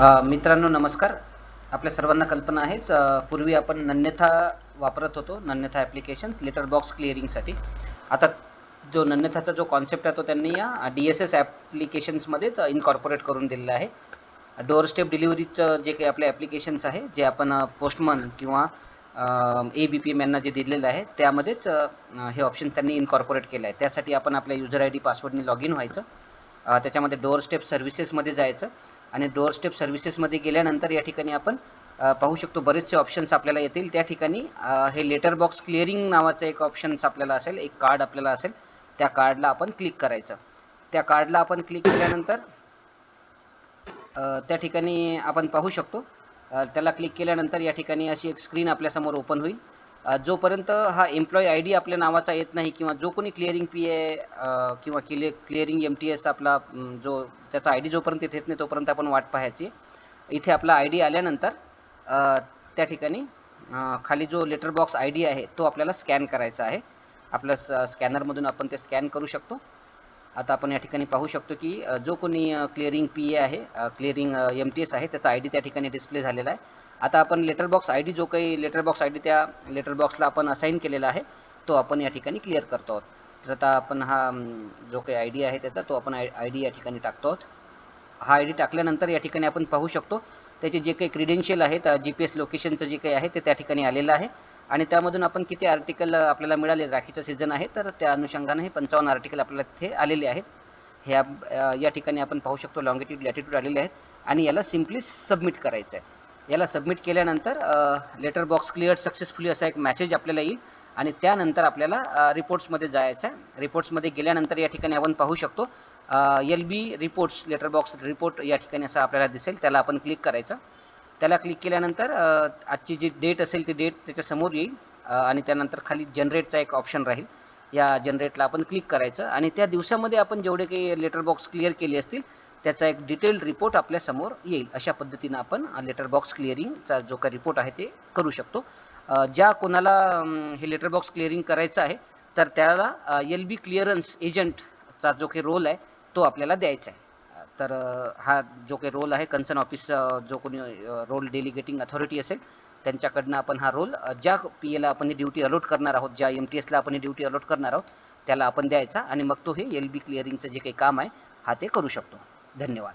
मित्रांनो नमस्कार. आपल्या सर्वांना कल्पना आहेच पूर्वी आपण नन्यथा वापरत होतो नन्यथा ॲप्लिकेशन्स लेटर बॉक्स क्लिअरिंगसाठी आता जो नन्यथाचा जो कॉन्सेप्ट आहे तो त्यांनी या डी एस एस ॲप्लिकेशन्समध्येच इनकॉर्पोरेट करून दिलेला आहे. डोअरस्टेप डिलिव्हरीचं जे काही आपले ॲप्लिकेशन्स आहे जे आपण पोस्टमन किंवा ए बी पी एम यांना जे दिलेलं आहे त्यामध्येच हे ऑप्शन त्यांनी इनकॉर्पोरेट केलं आहे त्यासाठी आपण आपल्या युजर आय डी पासवर्डने लॉग इन व्हायचं. त्याच्यामध्ये डोअर स्टेप सर्व्हिसेसमध्ये जायचं. आणि डोअर स्टेप सर्व्हिसेसमध्ये गेल्यानंतर या ठिकाणी आपण पाहू शकतो बरेचसे ऑप्शन्स आपल्याला येतील. त्या ठिकाणी हे लेटर बॉक्स क्लिअरिंग नावाचं एक ऑप्शन्स आपल्याला असेल एक कार्ड आपल्याला असेल त्या कार्डला आपण क्लिक करायचं. त्या कार्डला आपण क्लिक केल्यानंतर त्या ठिकाणी आपण पाहू शकतो त्याला क्लिक केल्यानंतर या ठिकाणी अशी एक स्क्रीन आपल्यासमोर ओपन होईल. जोपर्यंत हा एम्प्लॉई आय डी आपल्या नावाचा येत नाही किंवा जो कोणी क्लिअरिंग पी ए किंवा clear clearing M T S आपला जो त्याचा आय डी जोपर्यंत येत नाही तोपर्यंत आपण वाट पाहायची. इथे आपला आय डी आल्यानंतर त्या ठिकाणी खाली जो लेटर बॉक्स आय डी आहे तो आपल्याला स्कॅन करायचा आहे. आपल्या स स्कॅनरमधून आपण ते स्कॅन करू शकतो. आता आपण या ठिकाणी पाहू शकतो की जो कोणी क्लिअरिंग पी ए आहे क्लिअरिंग एम टी एस आहे त्याचा आय डी त्या ठिकाणी डिस्प्ले झालेला आहे. आता आपण लेटर बॉक्स आय डी जो काही लेटर बॉक्स आय डी त्या लेटर बॉक्सला आपण असाईन केलेला आहे तो आपण या ठिकाणी क्लिअर करतो आहोत. तर आता आपण हा जो काही आय डी आहे त्याचा तो आपण आय आय डी या ठिकाणी टाकतो आहोत. हा आय डी टाकल्यानंतर या ठिकाणी आपण पाहू शकतो त्याचे जे काही क्रिडेन्शियल आहेत जी पी एस लोकेशनचं जे काही आहे ते त्या ठिकाणी आलेलं आहे. आणि त्यामधून आपण किती आर्टिकल आपल्याला मिळाले राखीचं सीझन आहे तर त्या अनुषंगाने हे पंचावन्न आर्टिकल आपल्याला तिथे आलेले आहेत. ह्या या ठिकाणी आपण पाहू शकतो लॉंगिट्यूड लॅटिट्यूड आलेले आहेत. आणि याला सिम्पली सबमिट करायचं आहे. याला सबमिट केल्यानंतर लेटर बॉक्स क्लिअर सक्सेसफुली असा एक मॅसेज आपल्याला येईल. आणि त्यानंतर आपल्याला रिपोर्ट्समध्ये जायचं आहे. रिपोर्ट्समध्ये गेल्यानंतर या ठिकाणी आपण पाहू शकतो L B reports letter box report या ठिकाणी असं आपल्याला दिसेल. त्याला आपण क्लिक करायचं. त्याला क्लिक केल्यानंतर आजची जी डेट असेल ती डेट त्याच्यासमोर येईल आणि त्यानंतर खाली जनरेटचा एक ऑप्शन राहील. या जनरेटला आपण क्लिक करायचं. आणि त्या दिवसामध्ये आपण जेवढे काही लेटर बॉक्स क्लिअर केले असतील त्याचा एक डिटेल्ड रिपोर्ट आपल्यासमोर येईल. अशा पद्धतीनं आपण लेटर बॉक्स क्लिअरिंगचा जो काही रिपोर्ट आहे ते करू शकतो. ज्या कोणाला हे लेटर बॉक्स क्लिअरिंग करायचं आहे तर त्याला एल बी क्लिअरन्स एजंटचा जो काही रोल आहे तो आपल्याला द्यायचा आहे. तर हा जो काही रोल आहे कन्सर्न ऑफिस जो कोणी रोल डेलिगेटिंग अथॉरिटी असेल त्यांच्याकडनं आपण हा रोल ज्या पी एला आपण ही ड्युटी अलॉट करणार आहोत ज्या एम टी एसला आपण ही ड्युटी अलॉट करणार आहोत त्याला आपण द्यायचा आणि मग तो हे एल बी क्लिअरिंगचं जे काही काम आहे हा ते करू शकतो. धन्यवाद.